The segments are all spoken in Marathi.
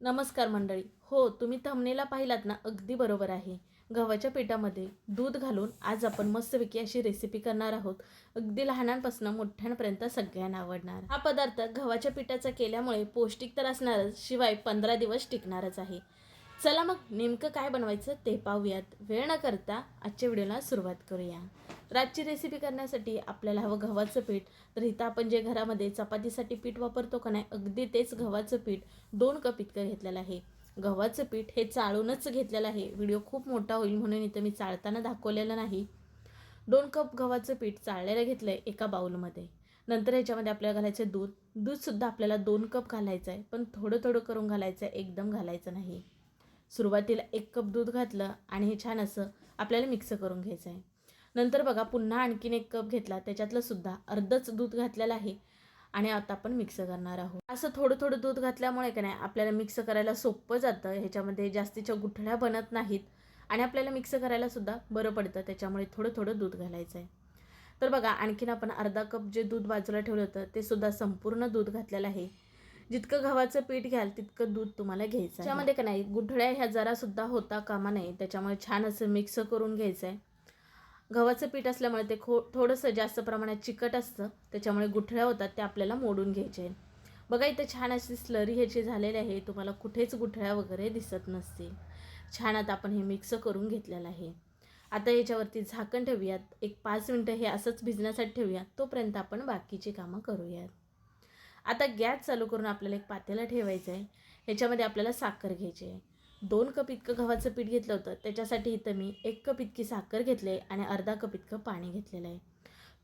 नमस्कार मंडळी. हो तुम्ही थमनेला पाहिलात ना अगदी बरोबर आहे. गव्हाच्या पिठामध्ये दूध घालून आज आपण मस्तपैकी अशी रेसिपी करणार आहोत. अगदी लहानांपासून मोठ्यांपर्यंत सगळ्यांना आवडणार. हा पदार्थ गव्हाच्या पिठाचा केल्यामुळे पौष्टिक तर असणारच शिवाय पंधरा दिवस टिकणारच आहे. चला मग नेमकं काय बनवायचं ते पाहूयात. वेळ न करता आजच्या व्हिडिओला सुरुवात करूया. रातची रेसिपी करण्यासाठी आपल्याला हवं गव्हाचं पीठ. तर इथं आपण जे घरामध्ये चपातीसाठी पीठ वापरतो का नाही अगदी तेच गव्हाचं पीठ दोन कप इतकं घेतलेलं आहे. गव्हाचं पीठ हे चाळूनच घेतलेलं आहे. व्हिडिओ खूप मोठा होईल म्हणून इथं मी चाळताना दाखवलेलं नाही. दोन कप गव्हाचं पीठ चाळलेलं घेतलं आहे एका बाऊलमध्ये नंतर याच्यामध्ये आपल्याला घालायचं दूध. दूधसुद्धा आपल्याला दोन कप घालायचं आहे पण थोडं थोडं करून घालायचं आहे एकदम घालायचं नाही. सुरुवातीला एक कप दूध घातलं आणि हे छान असं आपल्याला मिक्स करून घ्यायचं आहे. नंतर बघा पुन्हा आणखीन एक कप घेतला. त्याच्यातलं सुद्धा अर्धच दूध घातलेलं आहे आणि आता आपण मिक्स करणार आहोत. असं थोडं थोडं दूध घातल्यामुळे का नाही आपल्याला मिक्स करायला सोपं जातं. ह्याच्यामध्ये जास्तीच्या गुठळ्या बनत नाहीत आणि आपल्याला मिक्स करायला सुद्धा बरं पडतं. त्याच्यामुळे थोडं थोडं दूध घालायचं आहे. तर बघा आणखीन आपण अर्धा कप जे दूध बाजूला ठेवलं होतं ते सुद्धा संपूर्ण दूध घातलेलं आहे. जितकं गव्हाचं पीठ घ्याल तितकं दूध तुम्हाला घ्यायचं त्याच्यामध्ये का नाही गुठळ्या ह्या जरासुद्धा होता कामा नाही त्याच्यामुळे छान असं मिक्स करून घ्यायचं आहे गव्हाचं पीठ असल्यामुळे ते खो थोडंसं जास्त प्रमाणात चिकट असतं. त्याच्यामुळे गुठळ्या होतात ते आपल्याला मोडून घ्यायचे आहे बघा इथं छान अशी स्लरी ह्याची झालेली आहे. तुम्हाला कुठेच गुठळ्या वगैरे दिसत नसतील. छान आता आपण हे मिक्स करून घेतलेलं आहे. आता याच्यावरती झाकण ठेवूयात. एक पाच मिनटं हे असंच भिजण्यासाठी ठेवूयात तोपर्यंत आपण बाकीची कामं करूयात. आता गॅस चालू करून आपल्याला एक पातेला ठेवायचं आहे. ह्याच्यामध्ये आपल्याला साखर घ्यायची आहे. दोन कप इतकं गव्हाचं पीठ घेतलं होतं. त्याच्यासाठी इथं मी एक कप इतकी साखर घेतली आहे आणि अर्धा कप इतकं पाणी घेतलेलं आहे.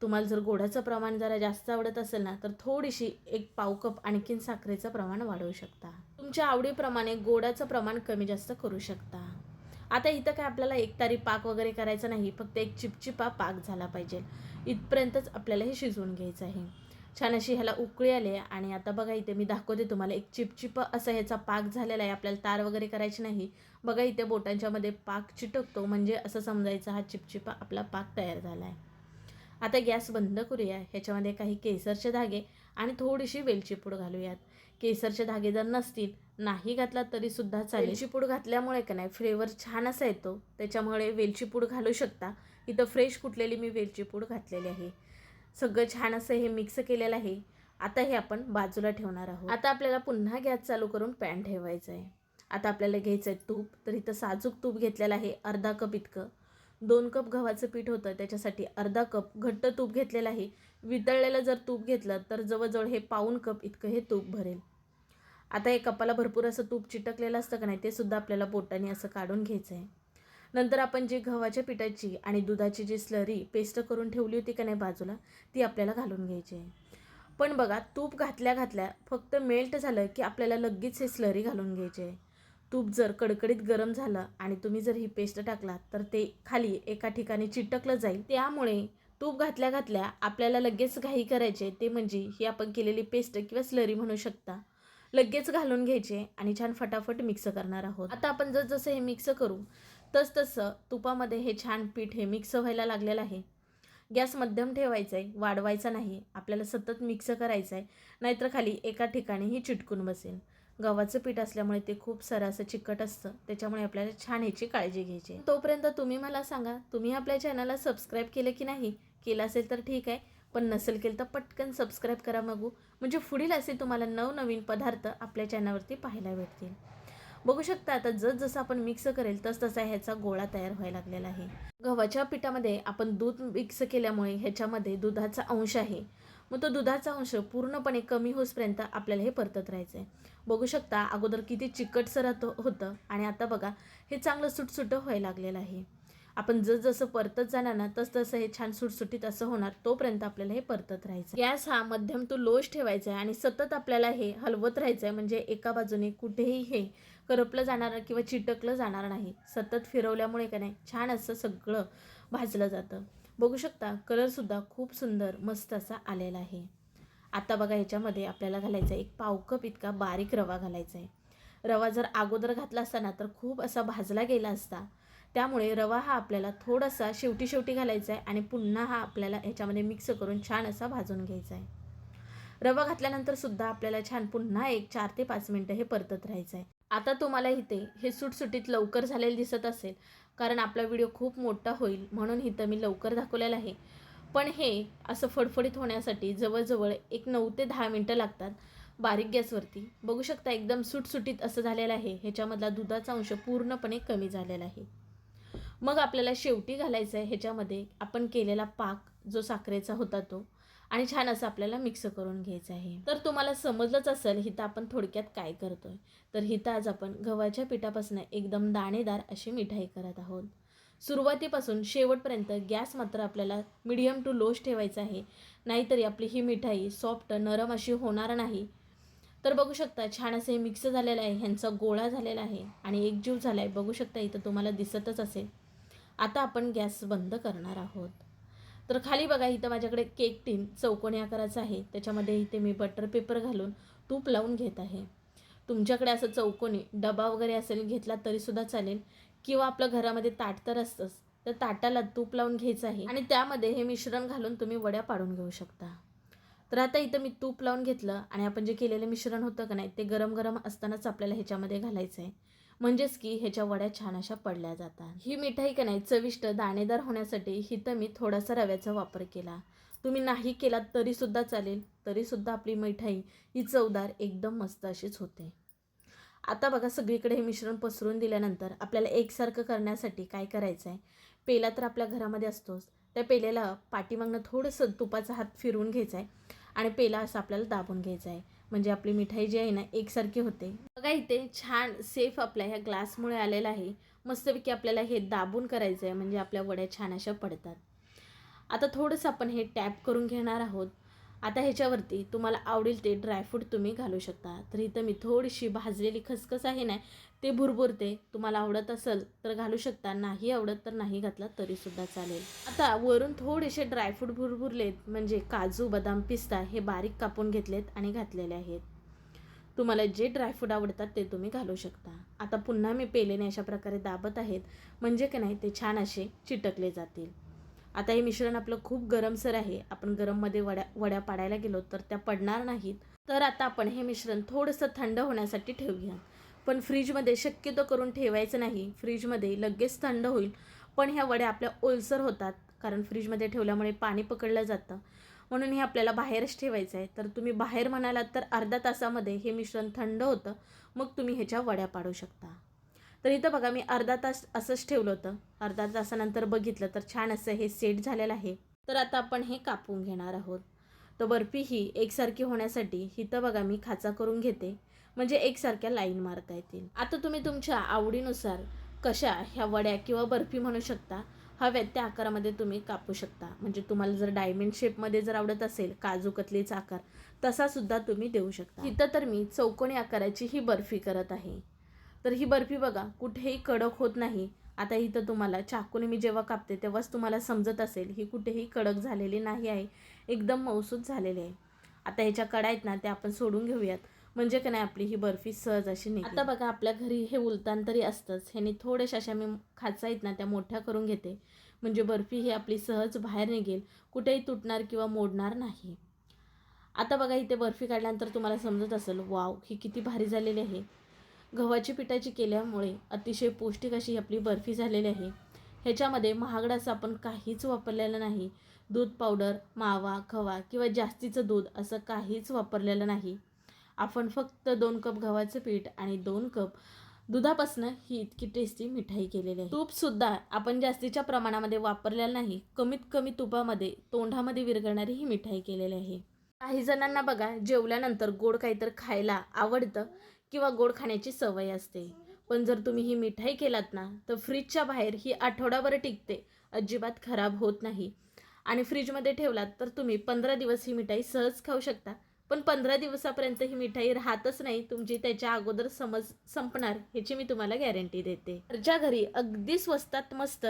तुम्हाला जर गोडाचं प्रमाण जरा जास्त आवडत असेल ना तर थोडीशी एक पाव कप आणखीन साखरेचं प्रमाण वाढवू शकता. तुमच्या आवडीप्रमाणे गोडाचं प्रमाण कमी जास्त करू शकता. आता इथं काय आपल्याला एक तारी पाक वगैरे करायचं नाही फक्त एक चिपचिपा पाक झाला पाहिजे. इथपर्यंतच आपल्याला हे शिजवून घ्यायचं आहे. छान अशी ह्याला उकळी आली आहे. आणि आता बघा इथे मी दाखवते तुम्हाला एक चिपचिप असा ह्याचा पाक झालेला आहे. आपल्याला तार वगैरे करायची नाही. बघा इथे बोटांच्यामध्ये पाक चिटकतो. म्हणजे असं समजायचं हा चिपचिपा आपला पाक तयार झाला आहे. आता गॅस बंद करूया. ह्याच्यामध्ये काही केसरचे धागे आणि थोडीशी वेलची पूड घालूयात. केसरचे धागे जर नसतील नाही घातला तरीसुद्धा चालेल. वेलची पूड घातल्यामुळे का नाही? फ्लेवर छान असा येतो. त्याच्यामुळे वेलची पूड घालू शकता. इथं फ्रेश कुटलेली मी वेलची पूड घातलेली आहे. सगळं छान असं हे मिक्स केलेलं आहे. आता हे आपण बाजूला ठेवणार आहोत. आता आपल्याला पुन्हा गॅस चालू करून पॅन ठेवायचं आहे. आता आपल्याला घ्यायचं आहे तूप. तर इथं साजूक तूप घेतलेलं आहे अर्धा कप इतकं. दोन कप गव्हाचं पीठ होतं. त्याच्यासाठी अर्धा कप घट्ट तूप घेतलेलं आहे. वितळलेलं जर तूप घेतलं तर जवळजवळ हे पाऊन कप इतकं हे तूप भरेल. आता हे कपाला भरपूर असं तूप चिटकलेलं असतं का नाही ते सुद्धा आपल्याला बोटाने असं काढून घ्यायचं आहे. नंतर आपण जी गव्हाच्या पिठाची आणि दुधाची जी स्लरी पेस्ट करून ठेवली होती का नाही बाजूला ती आपल्याला घालून घ्यायची आहे. पण बघा तूप घातल्या घातल्या फक्त मेल्ट झालं की आपल्याला लगेच हे स्लरी घालून घ्यायचे आहे. तूप जर कडकडीत गरम झालं आणि तुम्ही जर ही पेस्ट टाकला तर ते खाली एका ठिकाणी चिटकलं जाईल. त्यामुळे तूप घातल्या घातल्या आपल्याला लगेच घाई करायचे ते म्हणजे ही आपण केलेली पेस्ट किंवा स्लरी म्हणू शकता. लगेच घालून घ्यायचे आणि छान फटाफट मिक्स करणार आहोत. आता आपण जर जसं हे मिक्स करू तसतसं तुपामध्ये हे छान पीठ हे मिक्स व्हायला लागलेलं आहे. गॅस मध्यम ठेवायचा आहे वाढवायचा नाही. आपल्याला सतत मिक्स करायचं आहे नाहीतर खाली एका ठिकाणीही चिटकून बसेल. गव्हाचं पीठ असल्यामुळे ते खूप सरासं असं चिकट असतं. त्याच्यामुळे आपल्याला छान ह्याची काळजी घ्यायची. तोपर्यंत तुम्ही मला सांगा तुम्ही आपल्या चॅनलला सबस्क्राईब केलं की नाही? केलं असेल तर ठीक आहे. पण नसेल केलं तर पटकन सबस्क्राईब करा मगू. म्हणजे पुढील असे तुम्हाला नवनवीन पदार्थ आपल्या चॅनलवरती पाहायला भेटतील. बघू शकता आता जस जसं आपण मिक्स करेल तस तसा ह्याचा गोळा तयार व्हायला लागलेला आहे. गव्हाच्या पिठामध्ये आपण दूध मिक्स केल्यामुळे ह्याच्यामध्ये दुधाचा अंश आहे. मग तो दुधाचा अंश पूर्णपणे कमी होसपर्यंत आपल्याला हे परतत राहायचं आहे बघू शकता अगोदर किती चिकटसर होतं आणि आता बघा हे चांगलं सुटसुटं व्हायला लागलेलं आहे. आपण जसजसं परतत जाणार ना तस तसं हे छान सुटसुटीत असं होणार तोपर्यंत आपल्याला हे परतत राहायचं गॅस हा मध्यम तो लोच ठेवायचा आहे आणि सतत आपल्याला हे हलवत राहायचं आहे म्हणजे एका बाजूने कुठेही हे करपलं जाणार किंवा चिटकलं जाणार नाही. सतत फिरवल्यामुळे का नाही छान असं सगळं भाजलं जातं. बघू शकता कलरसुद्धा खूप सुंदर मस्त असा आलेला आहे. आता बघा ह्याच्यामध्ये आपल्याला घालायचा आहे एक पाव कप इतका बारीक रवा घालायचा आहे रवा जर अगोदर घातला असता ना तर खूप असा भाजला गेला असता. त्यामुळे रवा हा आपल्याला थोडासा शेवटी शेवटी घालायचा आहे आणि पुन्हा हा आपल्याला ह्याच्यामध्ये मिक्स करून छान असा भाजून घ्यायचा आहे रवा घातल्यानंतर सुद्धा आपल्याला छान पुन्हा एक चार ते पाच मिनटं हे परतत राहायचं आहे आता तुम्हाला इथे हे सुटसुटीत लवकर झालेलं दिसत असेल कारण आपला व्हिडिओ खूप मोठा होईल म्हणून इथं मी लवकर दाखवलेलं आहे. पण हे असं फडफडीत होण्यासाठी जवळजवळ एक नऊ ते दहा मिनटं लागतात बारीक गॅसवरती. बघू शकता एकदम सुटसुटीत असं झालेलं आहे. ह्याच्यामधला दुधाचा अंश पूर्णपणे कमी झालेला आहे. मग आपल्याला शेवटी घालायचं आहे ह्याच्यामध्ये आपण केलेला पाक जो साखरेचा होता तो आणि छान असं आपल्याला मिक्स करून घ्यायचं आहे. तर तुम्हाला समजलंच असेल हिथं आपण थोडक्यात काय करतोय. तर हिथं आज आपण गव्हाच्या पिठापासून एकदम दाणेदार अशी मिठाई करत आहोत. सुरुवातीपासून शेवटपर्यंत गॅस मात्र आपल्याला मिडियम टू लोश ठेवायचा आहे. नाहीतरी आपली ही मिठाई सॉफ्ट नरम अशी होणार नाही. तर बघू शकता छान असे मिक्स झालेलं आहे ह्यांचा गोळा झालेला आहे आणि एकजीव झाला आहे बघू शकता इथं तुम्हाला दिसतच असेल. आता आपण गॅस बंद करणार आहोत. तर खाली बघा इथं माझ्याकडे केक टीन चौकोनी आकाराचा आहे. त्याच्यामध्ये इथे मी बटर पेपर घालून तूप लावून घेत आहे. तुमच्याकडे असं चौकोनी डबा वगैरे असेल घेतला तरीसुद्धा चालेल. किंवा आपलं घरामध्ये ताट तर असतंच तर ताटाला तूप लावून घ्यायचं आहे. आणि त्यामध्ये हे मिश्रण घालून तुम्ही वड्या पाडून घेऊ शकता. तर आता इथं मी तूप लावून घेतलं. आणि आपण जे केलेलं मिश्रण होतं का नाही ते गरम गरम असतानाच आपल्याला ह्याच्यामध्ये घालायचं आहे म्हणजेच की ह्याच्या वड्या छान अशा पडल्या जातात. ही मिठाई का नाही चविष्ट दाणेदार होण्यासाठी हिथं मी थोडासा रव्याचा वापर केला. तुम्ही नाही केलात तरीसुद्धा चालेल तरीसुद्धा आपली मिठाई ही चवदार एकदम मस्त अशीच होते. आता बघा सगळीकडे हे मिश्रण पसरून दिल्यानंतर आपल्याला एकसारखं करण्यासाठी काय करायचं आहे पेला तर आपल्या घरामध्ये असतोच. त्या पेल्याला पाठीमागनं थोडंसं तुपाचा हात फिरवून घ्यायचा आहे आणि पेला असं आपल्याला दाबून घ्यायचा आहे म्हणजे आपली मिठाई जी आहे ना एकसारखी होते. बघा इथे छान सेफ आपल्या ह्या ग्लासमुळे आलेला आहे. मस्तपैकी आपल्याला हे दाबून करायचं आहे म्हणजे आपल्या वड्या छान अशा पडतात. आता थोडंसं आपण हे टॅप करून घेणार आहोत. आता ह्याच्यावरती तुम्हाला आवडेल ते ड्रायफ्रूट तुम्ही घालू शकता. तर इथं मी थोडीशी भाजलेली खसखस आहे ना ते भुरभुरते. तुम्हाला आवडत असेल तर घालू शकता नाही आवडत तर नाही घातला तरीसुद्धा चालेल. आता वरून थोडेसे ड्रायफ्रूट भुरभुरलेत म्हणजे काजू बदाम पिस्ता हे बारीक कापून घेतलेत आणि घातलेले आहेत. तुम्हाला जे ड्रायफ्रूट आवडतात ते तुम्ही घालू शकता. आता पुन्हा मी पेलेने अशा प्रकारे दाबत आहेत म्हणजे की नाही ते छान असे चिटकले जातील. आता हे मिश्रण आपलं खूप गरमसर आहे. आपण गरममध्ये वड्या वड्या पाडायला गेलो तर त्या पडणार नाहीत. तर आता आपण हे मिश्रण थोडंसं थंड होण्यासाठी ठेवूया. पण फ्रीजमध्ये शक्यतो करून ठेवायचं नाही. फ्रीजमध्ये लगेच थंड होईल. पण ह्या वड्या आपल्या ओलसर होतात. कारण फ्रीजमध्ये ठेवल्यामुळे पाणी पकडलं जातं. म्हणून हे आपल्याला बाहेरच ठेवायचं आहे. तर तुम्ही बाहेर म्हणालात तर अर्धा तासामध्ये हे मिश्रण थंड होतं. मग तुम्ही ह्याच्या वड्या पाडू शकता. तर इथं बघा मी अर्धा तास असंच ठेवलं होतं. अर्धा तासानंतर बघितलं तर छान असं हे सेट झालेलं आहे. तर आता आपण हे कापून घेणार आहोत. तर बर्फी ही एकसारखी होण्यासाठी इथं बघा मी खाचा करून घेते. म्हणजे एकसारख्या लाईन मारता येतील. आता तुम्ही तुमच्या आवडीनुसार कशा ह्या वड्या किंवा बर्फी म्हणू शकता हव्यात त्या आकारामध्ये तुम्ही कापू शकता. म्हणजे तुम्हाला जर डायमंड शेपमध्ये जर आवडत असेल काजू कतलीचा आकार तसा सुद्धा तुम्ही देऊ शकता. इथं तर मी चौकोनी आकाराची ही बर्फी करत आहे. तर ही बर्फी बघा कुठेही कडक होत नाही. आता इथं तुम्हाला चाकूने मी जेव्हा कापते तेव्हाच तुम्हाला समजत असेल ही कुठेही कडक झालेली नाही आहे. एकदम मौसूद झालेली आहे. आता ह्याच्या कडा आहेत ना त्या आपण सोडून घेऊयात. म्हणजे का नाही आपली ही बर्फी सहज अशी नाही आता बघा आपल्या घरी हे उलतान तरी असतंच. ह्याने थोड्याशा अशा मी खाचा आहेत ना त्या मोठ्या करून घेते. म्हणजे बर्फी ही आपली सहज बाहेर निघेल. कुठेही तुटणार किंवा मोडणार नाही. आता बघा इथे बर्फी काढल्यानंतर तुम्हाला समजत असेल वाव ही किती भारी झालेली आहे. गव्हाची पिठाची केल्यामुळे अतिशय पौष्टिक अशी आपली बर्फी झालेली आहे. ह्याच्यामध्ये महागडा असं आपण काहीच वापरलेलं नाही. दूध पावडर मावा खवा किंवा जास्तीचं दूध असं काहीच वापरलेलं नाही. आपण फक्त दोन कप गव्हाचं पीठ आणि दोन कप दुधापासनं ही इतकी टेस्टी मिठाई केलेली आहे. तूपसुद्धा आपण जास्तीच्या प्रमाणामध्ये वापरलेलं नाही. कमीत कमी तुपामध्ये तोंडामध्ये विरघळणारी ही मिठाई केलेली आहे. काही जणांना बघा जेवल्यानंतर गोड काहीतरी खायला आवडतं. किंवा गोड खाण्याची सवय असते. पण जर तुम्ही ही मिठाई केलात ना तर फ्रीजच्या बाहेर ही आठवडाभर टिकते. अजिबात खराब होत नाही. आणि फ्रीजमध्ये ठेवलात तर तुम्ही पंधरा दिवस ही मिठाई सहज खाऊ शकता. पण पंधरा दिवसापर्यंत ही मिठाई राहतच नाही तुमची त्याच्या अगोदर समज संपणार ह्याची मी तुम्हाला गॅरंटी देते. घरच्या घरी अगदी स्वस्तात मस्त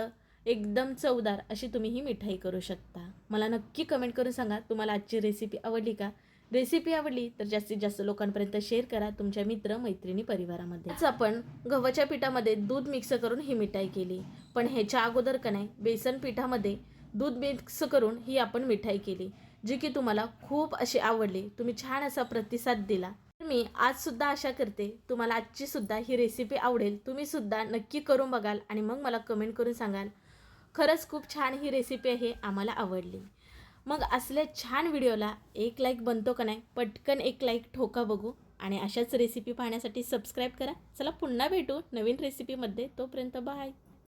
एकदम चवदार अशी तुम्ही ही मिठाई करू शकता. मला नक्की कमेंट करून सांगा तुम्हाला आजची रेसिपी आवडली का? रेसिपी आवडली तर जास्तीत जास्त लोकांपर्यंत शेअर करा तुमच्या मित्र मैत्रिणी परिवारामध्ये. आज आपण गव्हाच्या पिठामध्ये दूध मिक्स करून ही मिठाई केली. पण ह्याच्या अगोदर का नाही बेसन पिठामध्ये दूध मिक्स करून ही आपण मिठाई केली जी की तुम्हाला खूप अशी आवडली. तुम्ही छान असा प्रतिसाद दिला. मी आजसुद्धा आशा करते तुम्हाला आजचीसुद्धा ही रेसिपी आवडेल. तुम्हीसुद्धा नक्की करून बघाल आणि मग मला कमेंट करून सांगाल. खरंच खूप छान ही रेसिपी आहे आम्हाला आवडली. मग असल्या छान व्हिडिओला एक लाईक बनतो का नाही पटकन एक लाईक ठोका बघू आणि अशाच रेसिपी पाहण्यासाठी सबस्क्राईब करा. चला पुन्हा भेटू नवीन रेसिपीमध्ये तोपर्यंत बाय